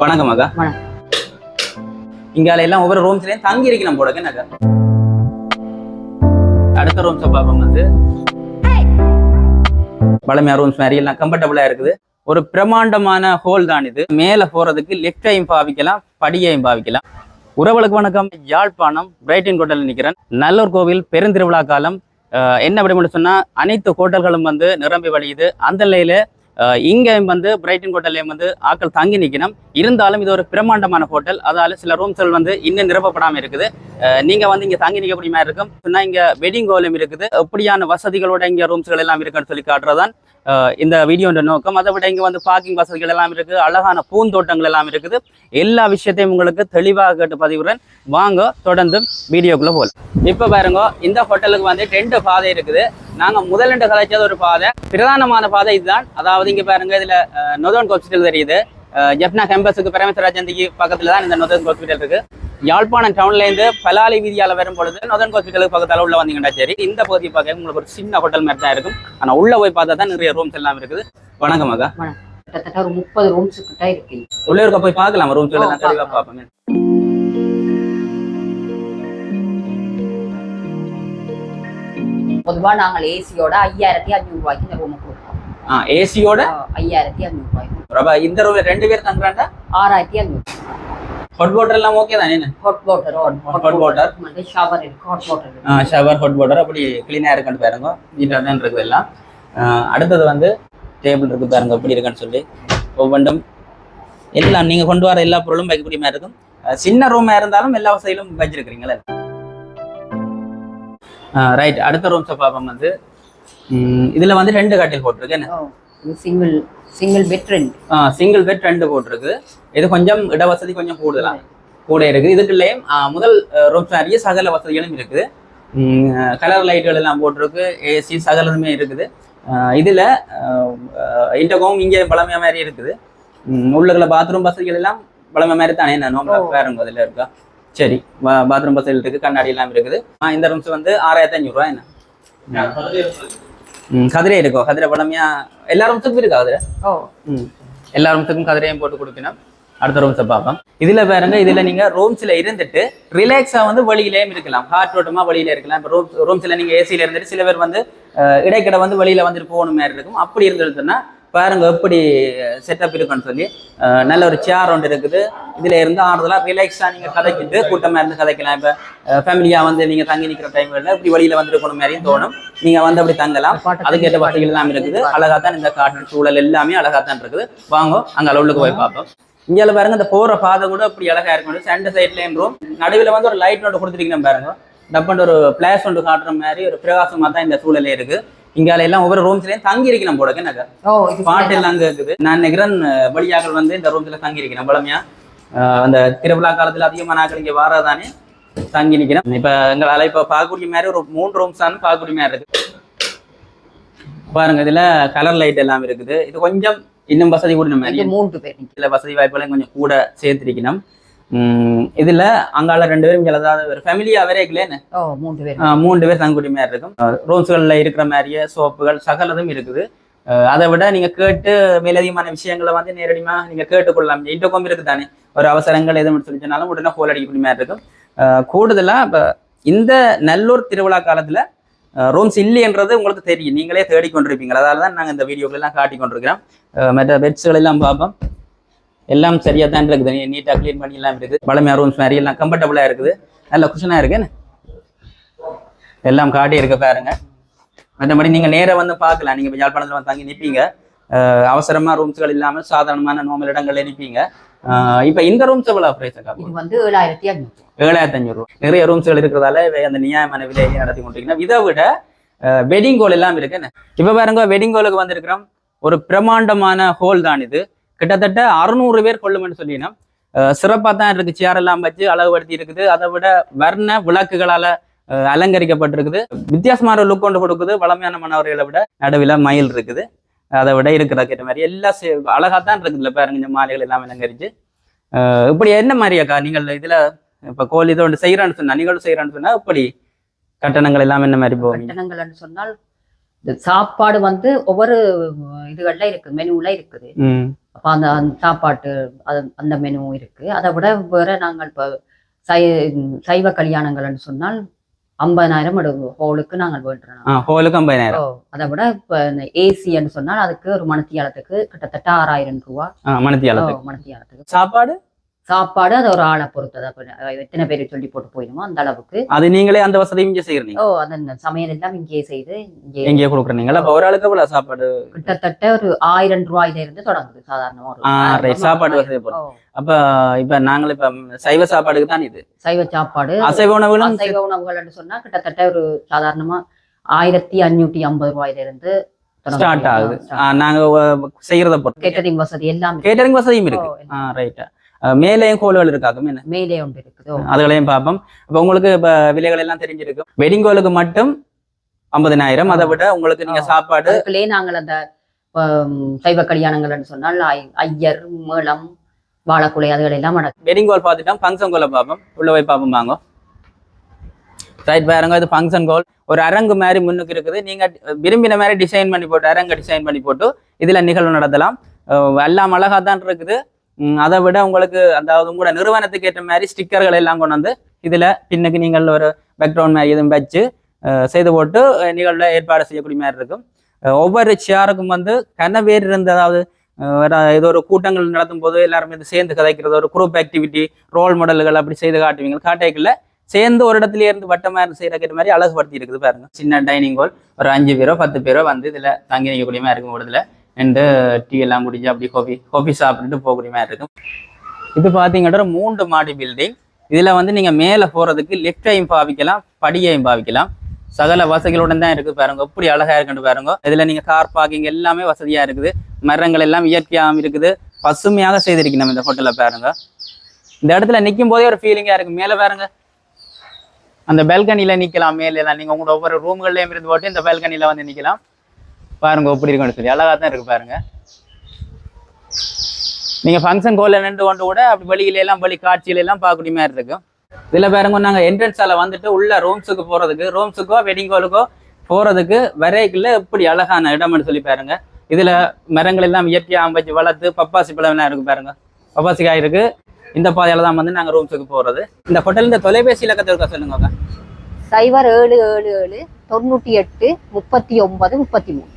வணக்கம் அக்கா. இங்கால எல்லாம் ஒவ்வொரு ரூம்ஸ்லயும் தங்கி இருக்கணும் போல என்னக்கா அடுத்த ரூம்ஸ் பார்ப்போம் வந்து. பழமையா ரூம்ஸ் மாதிரி எல்லாம் கம்ஃபர்டபுளா இருக்குது. ஒரு பிரம்மாண்டமான ஹோல் தான் இது. மேல போறதுக்கு லெஃப்டையும் பாவிக்கலாம் படியையும் பாவிக்கலாம். உறவுகளுக்கு வணக்கம். யாழ்ப்பாணம் பிரைட்டின் கோட்டலில் நிற்கிறேன் நல்லூர் கோவில் பெருந்திருவிழா காலம். என்ன அப்படி மட்டும் சொன்னா அனைத்து ஹோட்டல்களும் வந்து நிரம்பி வழியுது. அந்த நிலையில இங்கேயும் வந்து பிரைட்டன் ஹோட்டல்லையும் வந்து ஆக்கள் தங்கி நிற்கணும் இருந்தாலும் இது ஒரு பிரம்மாண்டமான ஹோட்டல். அதால சில ரூம்ஸ்கள் வந்து இன்னும் நிரப்பப்படாமல் இருக்குது. நீங்கள் நீங்க வந்து இங்க தங்கி நிற்கக்கூடிய மாதிரி இருக்கும்? சொன்னா இங்கே வெட்டிங் ஹோலும் இருக்குது. அப்படியான வசதிகளோட இங்க ரூம்ஸ்கள் எல்லாம் இருக்குன்னு சொல்லி காட்டுறதான் இந்த வீடியோட நோக்கம். அதை விட இங்க வந்து பார்க்கிங் வசதிகள் எல்லாம் இருக்கு. அழகான பூந்தோட்டங்கள் எல்லாம் இருக்குது. எல்லா விஷயத்தையும் உங்களுக்கு தெளிவாக கேட்டு பதிவுறேன். வாங்க தொடர்ந்து வீடியோக்குள்ளே போகலாம் இப்ப பாருங்க இந்த ஹோட்டலுக்கு வந்து ரெண்டு பாதை இருக்குது. நாங்க முதலெண்டு கலைச்சது ஒரு பாதை. பிரதானமான பாதை இதுதான். அதாவது இங்க பாருங்க இதுல நொதன் ஹாஸ்பிட்டல் தெரியுது. ஜப்னா கேம்பஸுக்கு பிரமேஸ்வரா சந்திக்கு பக்கத்துல தான் இந்த நொதன் ஹாஸ்பிட்டல் இருக்கு. யாழ்ப்பாணம் டவுன்ல இருந்து பலாலி வீதியால வரும் பொழுது நொதன் ஹாஸ்பிட்டலுக்கு பக்கத்தால உள்ள வந்தீங்கன்னா சரி இந்த பகுதி பார்க்க உங்களுக்கு ஒரு சின்ன ஹோட்டல் மாதிரி தான் இருக்கும். ஆனா உள்ள போய் பார்த்தா தான் நிறைய ரூம்ஸ் எல்லாம் இருக்குது. வணக்கம் அக்கா. கிட்டத்தட்ட ஒரு முப்பது ரூம்ஸ் கிட்ட இருக்கு. உள்ள இருக்க போய் பார்க்கலாம். ரூம்ஸ் எல்லாம் ஓ, தெளிவா பார்க்கலாம். பார்ப்போமே. பொதுவா நாங்கள் ஏசியோட ஐயாயிரத்தி அஞ்சூறு ரூபாய்க்கு இந்த ரூம் கொடுப்போம். ஏசியோட ஐயாயிரத்தி அஞ்சூறு ரூபாய்க்கு ரபா இந்த ரூம்ல ரெண்டு பேர் தங்குறாண்டா? ஆறாயிரத்தி அஞ்சூறு ஹாட் வாட்டர் எல்லாம் ஓகே தானே ஹாட் வாட்டர் water. வந்து ஷவர் இருக்கு hot water shower hot water அப்படி கிளீனாக இருக்குன்னு பாருங்க. நீட்டாக தான் இருக்குது எல்லாம். அடுத்தது வந்து டேபிள் இருக்கு பாருங்க எப்படி இருக்குன்னு சொல்லி. ஒவ்வொன்றும் எல்லாம் நீங்க கொண்டு வர எல்லா பொருளும் வைக்கக்கூடிய மாதிரி இருக்கும். சின்ன ரூமா இருந்தாலும் எல்லா வசதியிலும் வச்சிருக்கிறீங்களே? ரைட் அடுத்த ரூம்ஸை பார்ப்போம் வந்து. இதுல வந்து ரெண்டு கட்டில் போட்டிருக்கு என்ன? சிங்கிள் சிங்கிள் பெட் ரெண்ட். சிங்கிள் பெட் ரெண்டு போட்டிருக்கு. இது கொஞ்சம் இடவசதி கொஞ்சம் கூடுதலா? கூட இருக்கு. இதுக்குள்ளேயும் ஆ, முதல் ரூம் நிறைய சகல வசதிகளும் இருக்குது. கலர் லைட்டுகள் எல்லாம் போட்டிருக்கு. ஏசி சகலதுமே இருக்குது. ஆ, இதுல இன்டர்கோம் இங்கே பழமையா மாதிரி இருக்குது. உள்ளுக்குள்ள பாத்ரூம் வசதிகள் எல்லாம் பழமை மாதிரி தானே? என்ன நோம்பல ஓ. வேற அதில் இருக்கா? சரி பாத்ரூம் வசதிகள் இருக்கு கண்ணாடி எல்லாம் இருக்குது. ஆ, இந்த ரூம்ஸ் வந்து ஆறாயிரத்தி அஞ்சூறுரூவா என்ன? கதிரை இருக்கும் கதிரை பழமையா? எல்லா ரூம்ஸுக்கும் இருக்கா கதிரை? ஓ. ம். கதிரையும் போட்டு கொடுக்கணும். அடுத்த ரூம்ஸை பார்ப்போம். இதுல பாருங்க இதுல நீங்க ரூம்ஸ்ல இருந்துட்டு ரிலாக்ஸா வந்து வெளியிலேயும் இருக்கலாம். ஹார்ட் ஓட்டமா வெளியில இருக்கலாம். இப்போ ரூம்ஸ் ரூம்ஸ்ல நீங்க ஏசில இருந்துட்டு சில பேர் வந்து இடைக்கிட வந்து வெளியில வந்துட்டு போகணும் மாதிரி இருக்கும். அப்படி இருந்ததுன்னா பாருங்க எப்படி செட்டப் இருக்குன்னு சொல்லி. நல்ல ஒரு சேர் ஒன்று இருக்குது. இதுல இருந்து ஆறுதலா ரிலாக்ஸா நீங்க கதைக்கிட்டு கூட்டமா இருந்து கதைக்கலாம். இப்ப ஃபேமிலியா வந்து நீங்க தங்கி நிக்கிற டைம்ல இப்படி வெளியில வந்துருக்கணும் மாதிரியும் தோணும். நீங்க வந்து அப்படி தங்கலாம். அதுக்கேற்ற வசதிகள் எல்லாம் இருக்குது. அழகா தான் இந்த காட்டு சூழல் எல்லாமே அழகா தான் இருக்குது. வாங்க அங்க உள்ளுக்கு போய் பார்ப்போம். இங்கே பாருங்க இந்த போற பாதை கூட அப்படி அழகா இருக்கும். சென்டர் சைட்லயும் ரூம் நடுவில் வந்து ஒரு லைட் ஒன்று கொடுத்துருக்கீங்க பாருங்க. டப்பண்டு ஒரு பிளாஸ் ஒன்று காட்டுற மாதிரி ஒரு பிரகாசமா தான் இந்த சூழலே இருக்கு. இங்கால எல்லாம் ஒவ்வொரு ரூம்ஸ்லயும் தங்கி இருக்கணும் போல என்னக்கா? பாட்டு எல்லாம் கேக்குது நான் நினைக்கிறேன் அஹ், வழியாக்கள் வந்து இந்த ரூம்ஸ்ல தங்கி இருக்கணும் பழமையா. அந்த திருவிழா காலத்துல அதிகமான ஆட்கள் இங்க வாராதானே தங்கி நிக்கணும் இப்ப எங்களால இப்ப பார்க்கக்கூடிய மாதிரி ஒரு மூணு ரூம்ஸ் தான் பார்க்கக்கூடிய மாதிரி இருக்கு. பாருங்க இதுல கலர் லைட் எல்லாம் இருக்குது. இது கொஞ்சம் இன்னும் வசதி மாதிரி. இது மூன்று பேர் வசதி வாய்ப்புகளையும் கொஞ்சம் கூட சேர்த்திருக்கணும். இதுல அங்கால ரெண்டு பேரும் இங்க ஒரு ஃபேமிலியா வேற இல்லைன்னு மூன்று பேர். மூன்று பேர் தங்கக்கூடிய மாதிரி இருக்கும். ரூம்ஸ்கள்ல இருக்கிற மாதிரியே சோப்புகள் சகலதும் இருக்குது. அதை விட நீங்க கேட்டு மேலதிகமான விஷயங்களை வந்து நேரடியா நீங்க கேட்டுக்கொள்ளலாம். இன்டர்காம் இருக்கு தானே ஒரு அவசரங்கள் எதுவும் சொல்லி சொன்னாலும் உடனே கோல் அடிக்கக்கூடிய மாதிரி இருக்கும். கூடுதலா இப்ப இந்த நல்லூர் திருவிழா காலத்துல ரூம்ஸ் இல்லைன்றது உங்களுக்கு தெரியும். நீங்களே தேடிக்கொண்டிருப்பீங்க. அதால தான் நாங்கள் இந்த வீடியோக்கள் எல்லாம் காட்டி கொண்டிருக்கிறோம் அஹ் மற்ற பெட்ஸ்கள் எல்லாம் பார்ப்போம். எல்லாம் சரியா தான் இருக்குது நீட்டாக க்ளீன் பண்ணி எல்லாம் இருக்குது. பழமையா ரூம்ஸ் மாதிரி எல்லாம் கம்ஃபர்டபுளா இருக்குது. நல்ல குஷனா இருக்கு என்ன? எல்லாம் காட்டி இருக்க பாருங்க. மற்றபடி நீங்க நேரா வந்து பார்க்கலாம். நீங்க யாழ்ப்பாணத்துல வந்து தங்கி நிப்பீங்க. அஹ் அவசரமா ரூம்ஸ்கள் இல்லாம சாதாரணமான நோமல் இடங்கள்ல நிப்பீங்க. அஹ் இப்ப இந்த ரூம்ஸ் எவ்வளவு பிரைஸ் வந்து ஏழாயிரத்தி அஞ்சூறு ஏழாயிரத்தி ரூபா நிறைய ரூம்ஸ்கள் இருக்கிறதால அந்த நியாயமான விலையை நடத்தி கொண்டிருக்கீங்க இதை விட வெட்டிங் ஹோல் எல்லாம் இருக்கு என்ன? இப்ப பாருங்க வெட்டிங் ஹோலுக்கு வந்திருக்கிறோம் ஒரு பிரம்மாண்டமான ஹோல் தான் இது. கிட்டத்தட்ட அறுநூறு பேர் கொள்ளுமென்னு சொல்லினோம். சிறப்பாக தான் இருக்கு. சேர் எல்லாம் வச்சு அளவுபடுத்தி இருக்குது. அதை விட வர்ண விளக்குகளால அலங்கரிக்கப்பட்டிருக்குது. வித்தியாசமான லுக் கொண்டு கொடுக்குது. வளமையான மனவர்களை விட நடுவில் மயில் இருக்குது. அதை விட இருக்கிற கேட்ட மாதிரி எல்லாம் சே- அழகா தான் இருக்குதுல்ல பாருங்க. இந்த மாலைகள் எல்லாம் அலங்கரிச்சு. இப்படி என்ன மாதிரி அக்கா? நீங்கள் இதுல இப்ப கோழி இதை ஒன்று செய்யறான்னு சொன்னா நீங்களும் செய்யறான்னு சொன்னா இப்படி கட்டணங்கள் எல்லாம் என்ன மாதிரி போவீங்க? கட்டணங்கள்னு சொன்னால் இந்த சாப்பாடு வந்து ஒவ்வொரு இதுகள்ல இருக்குது மெனுல இருக்குது. அப்போ அந்த சாப்பாட்டு அது அந்த மெனு இருக்கு. அதை விட வேற நாங்கள் இப்போ சை சைவ கல்யாணங்கள்னு சொன்னால் ஐம்பதாயிரம் ஹோலுக்கு நாங்கள் வேண்டுறோம் ஹோலுக்கு ஐம்பதாயிரம். அதை விட இப்போ ஏசின்னு சொன்னால் அதுக்கு ஒரு மணித்தியாலத்துக்கு கிட்டத்தட்ட ஆறாயிரம் ரூபா. மனத்தியாலத்துக்கு மணித்தியாலத்துக்கு. சாப்பாடு? சாப்பாடு அது ஒரு ஆளை பொறுத்தது. எத்தனை பேர் சொல்லி போட்டு போயிடுமோ அந்த அளவுக்கு. அது நீங்களே அந்த வசதியும் இங்கே செய்யறீங்க. ஓ அந்த சமையல் எல்லாம் இங்கேயே செய்து இங்கே எங்கேயே கொடுக்குறீங்களா அப்ப ஒரு ஆளுக்கு எவ்வளவு சாப்பாடு? கிட்டத்தட்ட ஒரு ஆயிரம் ரூபாயில இருந்து தொடங்குது சாதாரணமா ஒரு சாப்பாடு. வசதி. ஓ, அப்ப இப்ப நாங்கள் இப்ப சைவ சாப்பாடுக்கு தான் இது. சைவ சாப்பாடு அசைவ உணவுகளும் அசைவ உணவுகள்னு சொன்னா கிட்டத்தட்ட ஒரு சாதாரணமா ஆயிரத்தி அஞ்சூற்றி ஐம்பது ரூபாயில இருந்து ஸ்டார்ட் ஆகுது. நாங்க செய்யறத பொறுத்து. கேட்டரிங் வசதி எல்லாம் கேட்டரிங் வசதியும் இருக்கு. ஓ, எல்லாம். ரைட் மேலேயும் கோல்கள் இருக்காக்கும் என்ன? மேலே ஒன்று இருக்குது அதுகளையும் பார்ப்போம். அப்ப உங்களுக்கு இப்ப விலைகள் எல்லாம் தெரிஞ்சிருக்கும். வெட்டிங் கோலுக்கு மட்டும் ஐம்பதினாயிரம். அதை விட உங்களுக்கு நீங்க. சாப்பாடு அதுக்குள்ளே நாங்கள் அந்த சைவ கல்யாணங்கள்னு சொன்னால் ஐயர் மேளம் வாழைக்குலை அதுகள் எல்லாம் அடக்கும் வெட்டிங் கோல் பார்த்துட்டோம். ஃபங்க்ஷன் கோலை பார்ப்போம். உள்ள போய் பார்ப்போம் வாங்க. ரைட் பாருங்க இது ஃபங்க்ஷன் கோல் ஒரு அரங்கு மாதிரி முன்னுக்கு இருக்குது. நீங்க விரும்பின மாதிரி டிசைன் பண்ணி போட்டு அரங்கு டிசைன் பண்ணி போட்டு இதுல நிகழ்வு நடத்தலாம். எல்லாம் அழகா தான் இருக்குது. அதை விட உங்களுக்கு அதாவது உங்களோட நிறுவனத்துக்கு ஏற்ற மாதிரி ஸ்டிக்கர்கள் எல்லாம் கொண்டு வந்து இதில் பின்னுக்கு நீங்கள் ஒரு பேக்ரவுண்ட் மாதிரி எதுவும் வச்சு செய்து போட்டு நிகழ்வில் ஏற்பாடு செய்யக்கூடிய மாதிரி இருக்கும். ஒவ்வொரு சேருக்கும் வந்து கன பேர் இருந்த அதாவது ஏதோ ஒரு கூட்டங்கள் நடத்தும் போது எல்லாருமே இது சேர்ந்து கதைக்கிறது ஒரு குரூப் ஆக்டிவிட்டி ரோல் மாடல்கள் அப்படி செய்து காட்டுவீங்க. காட்டைக்குள்ள சேர்ந்து ஒரு இடத்துல இருந்து வட்டமாக இருந்து செய்யற மாதிரி அழகுபடுத்தி இருக்குது பாருங்க. சின்ன டைனிங் ஹால் ஒரு அஞ்சு பேரோ பத்து பேரோ வந்து இதில் தங்கி நிற்கக்கூடிய மாதிரி இருக்கும் இடத்துல அண்டு டீ uh, எல்லாம் குடிச்சு அப்படி காஃபி காஃபி சாப்பிட்டுட்டு போகக்கூடிய மாதிரி இருக்கும். இது பார்த்தீங்கன்னா மூன்று மாடி பில்டிங் இதுல வந்து நீங்க மேலே போறதுக்கு லெஃப்டையும் பாவிக்கலாம் படியையும் பாவிக்கலாம். சகல வசதிகளுடன் தான் இருக்கு பாருங்க. எப்படி அழகா இருக்குன்னு பாருங்க. இதுல நீங்க கார் பார்க்கிங் எல்லாமே வசதியா இருக்குது. மரங்கள் எல்லாம் இயற்கையாகவும் இருக்குது. பசுமையாக செய்திருக்கு நம்ம இந்த ஹோட்டல்ல பாருங்க. இந்த இடத்துல நிற்கும் போதே ஒரு ஃபீலிங்கா இருக்கு. மேலே பாருங்க. அந்த பால்கனியில் நிக்கலாம். மேலே எல்லாம் நீங்க உங்களோட ஒவ்வொரு ரூம்கள்லேயும் இருந்து போட்டு இந்த பால்கனியில் வந்து நிக்கலாம். பாருங்க எப்படி இருக்குன்னு சொல்லி. அழகா தான் இருக்கு பாருங்க. நீங்க ஃபங்க்ஷன் கோல நின்று கொண்டு கூட அப்படி வழியில எல்லாம் வழி காட்சியில எல்லாம் பார்க்கக்கூடிய மாதிரி இருக்கும் இதுல பாருங்க நாங்க என்ட்ரன்ஸால வந்துட்டு உள்ள ரூம்ஸுக்கு போறதுக்கு ரூம்ஸுக்கோ வெட்டிங் ஹாலுக்கோ போறதுக்கு வரைக்குள்ள எப்படி அழகான இடம்னு சொல்லி பாருங்க. இதுல மரங்கள் எல்லாம் இயற்கையா வச்சு வளர்த்து பப்பாசி பழம் எல்லாம் இருக்கு பாருங்க. பப்பாசி காய் இருக்கு. இந்த பாதையில தான் வந்து நாங்க ரூம்ஸுக்கு போறது. இந்த ஹோட்டல் இந்த தொலைபேசி இலக்கத்தை இருக்கா சொல்லுங்க சைபர் ஏழு ஏழு ஏழு தொண்ணூற்றி எட்டு முப்பத்தி ஒன்பது முப்பத்தி மூணு.